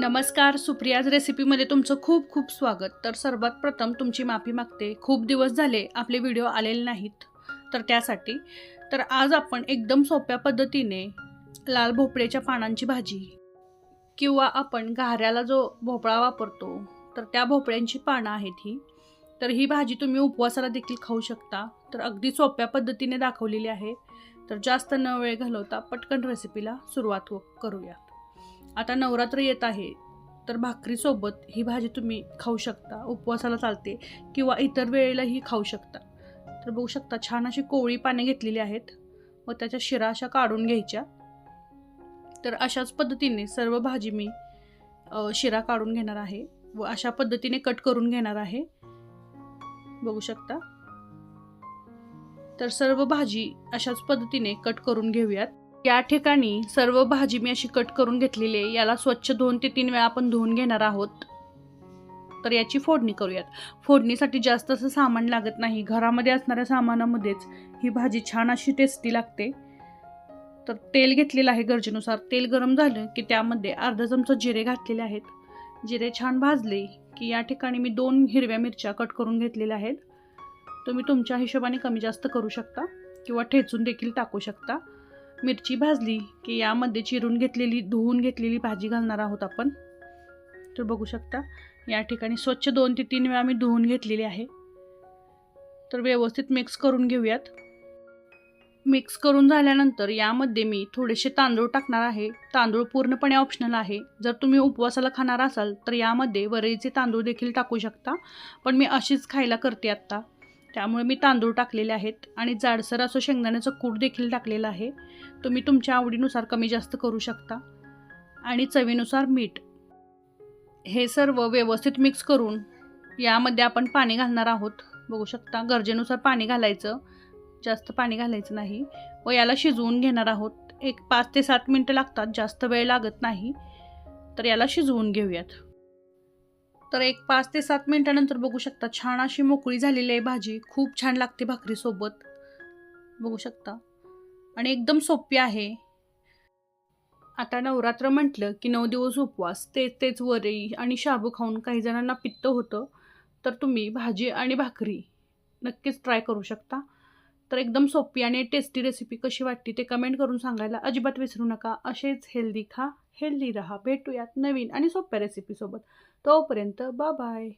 नमस्कार सुप्रियाज रेसिपीमध्ये तुमचं खूप खूप स्वागत. तर सर्वात प्रथम तुमची माफी मागते. खूप दिवस झाले आपले व्हिडिओ आलेले नाहीत. तर त्यासाठी तर आज आपण एकदम सोप्या पद्धतीने लाल भोपळ्याच्या पानांची भाजी किंवा आपण घाऱ्याला जो भोपळा वापरतो तर त्या भोपळ्यांची पानं आहेत ही. तर ही भाजी तुम्ही उपवासाला देखील खाऊ शकता. तर अगदी सोप्या पद्धतीने दाखवलेली आहे. तर जास्त न वेळ घालवता पटकन रेसिपीला सुरुवात हो- करूया. आता नवरात्र येत आहे. तर भाकरीसोबत ही भाजी तुम्ही खाऊ शकता उपवासाला चालते किंवा इतर वेळेलाही खाऊ शकता. तर बघू शकता छान अशी कोवळी पाने घेतलेली आहेत. व त्याच्या शिरा अशा काढून घ्यायच्या. तर अशाच पद्धतीने सर्व भाजी मी शिरा काढून घेणार आहे व अशा पद्धतीने कट करून घेणार आहे. बघू शकता. तर सर्व भाजी अशाच पद्धतीने कट करून घेऊयात. या ठिकाणी सर्व भाजी मी अशी कट करून घेतलेली आहे. याला स्वच्छ दोन ते तीन वेळा आपण धुवून घेणार आहोत. तर याची फोडणी करूयात. फोडणीसाठी जास्त असं सामान लागत नाही. घरामध्ये असणाऱ्या सामानामध्येच ही भाजी छान अशी टेस्टी लागते. तर तेल घेतलेलं आहे गरजेनुसार. तेल गरम झालं की त्यामध्ये अर्धा चमचा जिरे घातलेले आहेत. जिरे छान भाजले की या ठिकाणी मी दोन हिरव्या मिरच्या कट करून घेतलेल्या आहेत. तुम्ही तुमच्या हिशोबाने कमी जास्त करू शकता किंवा ठेचून देखील टाकू शकता. मिरची भाजली की यामध्ये चिरून घेतलेली धुवून घेतलेली भाजी घालणार आहोत आपण. तर बघू शकता या ठिकाणी स्वच्छ दोन ते तीन वेळा मी धुवून घेतलेली आहे. तर व्यवस्थित मिक्स करून घेऊयात. मिक्स करून झाल्यानंतर यामध्ये मी थोडेसे तांदूळ टाकणार आहे. तांदूळ पूर्णपणे ऑप्शनल आहे. जर तुम्ही उपवासाला खाणार असाल तर यामध्ये वरईचे तांदूळ देखील टाकू शकता. पण मी अशीच खायला करते आत्ता. त्यामुळे मी तांदूळ टाकलेले आहेत आणि जाडसर असं शेंगदाण्याचं कूट देखील टाकलेलं आहे. तुम्ही तुमच्या आवडीनुसार कमी जास्त करू शकता. आणि चवीनुसार मीठ. हे सर्व व्यवस्थित मिक्स करून यामध्ये आपण पाणी घालणार आहोत. बघू शकता गरजेनुसार पाणी घालायचं. जास्त पाणी घालायचं नाही. व याला शिजवून घेणार आहोत. एक पाच ते सात मिनटं लागतात. जास्त वेळ लागत नाही. तर याला शिजवून घेऊयात. तर एक पाच ते सात मिनटानंतर बघू शकता. छान अशी मोकळी झालेली आहे भाजी. खूप छान लागते भाकरीसोबत बघू शकता. आणि एकदम सोपी आहे. आता नवरात्र म्हटलं की नऊ दिवस उपवास. तेच तेच वरई आणि शाबू खाऊन काही जणांना पित्त होतं. तर तुम्ही भाजी आणि भाकरी नक्कीच ट्राय करू शकता. तर एकदम सोपी आणि टेस्टी रेसिपी कशी वाटते ते कमेंट करून सांगायला अजिबात विसरू नका. असेच हेल्दी खा हेल्दी रहा. भेटूयात नवीन आणि सोप्या रेसिपीसोबत तोपर्यंत बा बाय